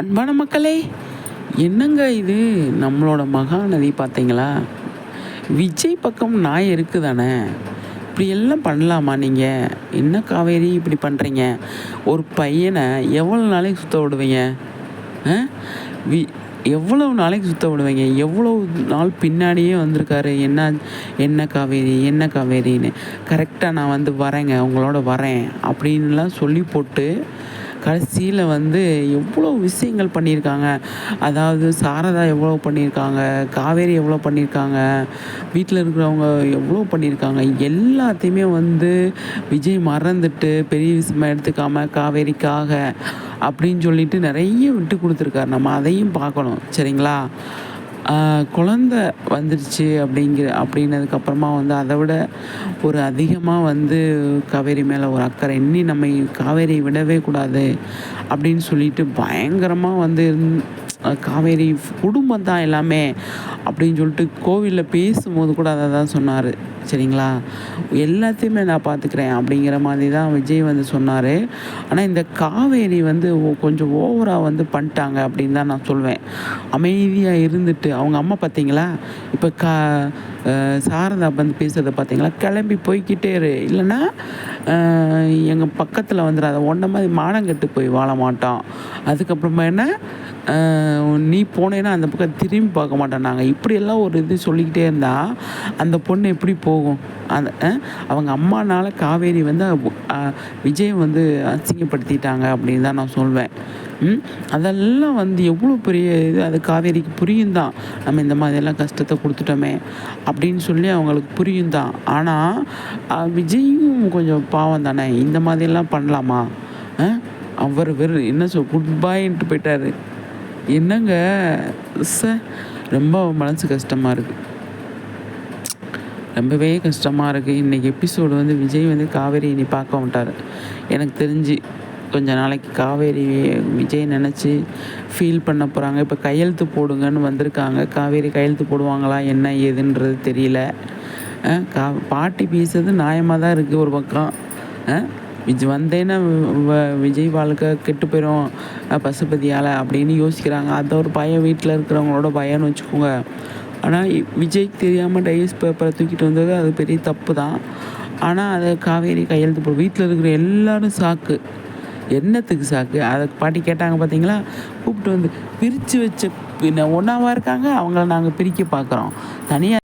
அன்பான மக்களே என்னங்க இது? நம்மளோட மகாநதி பார்த்தீங்களா? விஜய் பக்கம் நாய் இருக்குதானே? இப்படி எல்லாம் பண்ணலாமா நீங்கள் என்ன காவேரி இப்படி பண்ணுறீங்க ஒரு பையனை எவ்வளோ நாளைக்கு சுத்த விடுவீங்க? ஆ? வி எவ்வளவு நாளைக்கு சுத்த விடுவீங்க? எவ்வளோ நாள் பின்னாடியே வந்திருக்காரு? என்ன என்ன காவேரி என்ன காவேரின்னு. கரெக்டாக நான் வந்து வரேங்க உங்களோட வரேன் அப்படின்லாம் சொல்லி போட்டு கடைசியில் வந்து எவ்வளோ விஷயங்கள் பண்ணியிருக்காங்க. அதாவது சாரதா எவ்வளோ பண்ணியிருக்காங்க காவேரி எவ்வளோ பண்ணியிருக்காங்க வீட்டில் இருக்கிறவங்க எவ்வளோ பண்ணியிருக்காங்க எல்லாத்தையுமே வந்து விஜய் மறந்துட்டு பெரிய விஷயமா எடுத்துக்காம காவேரிக்காக அப்படின்னு சொல்லிட்டு நிறைய விட்டு கொடுத்துருக்காரு. நம்ம அதையும் பார்க்கணும். சரிங்களா? குழந்த வந்துருச்சு அப்படிங்கிற அப்படின்னதுக்கப்புறமா வந்து அதை விட ஒரு அதிகமாக வந்து காவேரி மேலே ஒரு அக்கறை. இன்னி நம்ம காவேரி விடவே கூடாது அப்படின்னு சொல்லிட்டு பயங்கரமாக வந்து காவேரி குடும்பம் தான் எல்லாமே அப்படின்னு சொல்லிட்டு கோவிலில் பேசும்போது கூட அதை தான் சொன்னார். சரிங்களா? எல்லாத்தையுமே நான் பார்த்துக்கிறேன் அப்படிங்கிற மாதிரி தான் விஜய் வந்து சொன்னார். ஆனால் இந்த காவேரி வந்து கொஞ்சம் ஓவராக வந்து பண்ணிட்டாங்க அப்படின்னு தான் நான் சொல்வேன். அமைதியாக இருந்துட்டு அவங்க அம்மா பார்த்தீங்களா இப்போ கா சாரதா வந்து பேசுகிறத பார்த்தீங்களா கிளம்பி போய்க்கிட்டே இரு. இல்லைன்னா எங்கள் பக்கத்தில் வந்துடாத ஒன்றை மாதிரி மானங்கெட்டு போய் வாழ மாட்டோம் அதுக்கப்புறமா என்ன? நீ போனேன்னா அந்த பக்கம் திரும்பி பார்க்க மாட்டோம் நாங்கள் இப்படியெல்லாம் ஒரு இது சொல்லிக்கிட்டே இருந்தால் அந்த பொண்ணு எப்படி போகும்? அந்த அவங்க அம்மானால காவேரி வந்து விஜய் வந்து அசிங்கப்படுத்திட்டாங்க அப்படின்னு தான் நான் சொல்வேன். அதெல்லாம் வந்து எவ்வளோ பெரிய இது? அது காவேரிக்கு புரியும் தான். நம்ம இந்த மாதிரியெல்லாம் கஷ்டத்தை கொடுத்துட்டோமே அப்படின்னு சொல்லி அவங்களுக்கு புரியும் தான். ஆனால் விஜயும் கொஞ்சம் பாவம் தானே? இந்த மாதிரிலாம் பண்ணலாமா? அவர் வெறும் என்ன சொல் குட் பாய்ன்ட்டு போயிட்டாரு. என்னங்க? ச ரொம்ப மனசு கஷ்டமாக இருக்குது ரொம்பவே கஷ்டமாக இருக்குது இன்றைக்கி எபிசோடு வந்து விஜய் வந்து காவேரி இனி பார்க்க மாட்டார் எனக்கு தெரிஞ்சு கொஞ்ச நாளைக்கு காவேரி விஜய் நினச்சி ஃபீல் பண்ண போகிறாங்க இப்போ கையெழுத்து போடுங்கன்னு வந்திருக்காங்க. காவேரி கையெழுத்து போடுவாங்களா? என்ன ஏதுன்றது தெரியல. கா பாட்டி பேசுறது நியாயமாக தான் இருக்குது ஒரு பக்கம். அஹ் விஜய் வந்தேன்னா வ- விஜய் வாழ்க்கை கெட்டு போயிடும் பசுபதியால் அப்படின்னு யோசிக்கிறாங்க. அது ஒரு பயம் வீட்டில் இருக்கிறவங்களோட பயம்னு வச்சுக்கோங்க. ஆனால் விஜய்க்கு தெரியாமல் டைஸ் பேப்பரை தூக்கிட்டு வந்தது அது பெரிய தப்பு தான். ஆனால் அதை காவேரி கையெழுத்து போடு வீட்டில் இருக்கிற எல்லாரும் சாக்கு. என்னத்துக்கு சாக்கு? அதை பாட்டி கேட்டாங்க பார்த்தீங்களா கூப்பிட்டு வந்து பிரித்து வச்ச பின்ன இருக்காங்க? அவங்கள நாங்கள் பிரிக்க பார்க்குறோம் தனியாக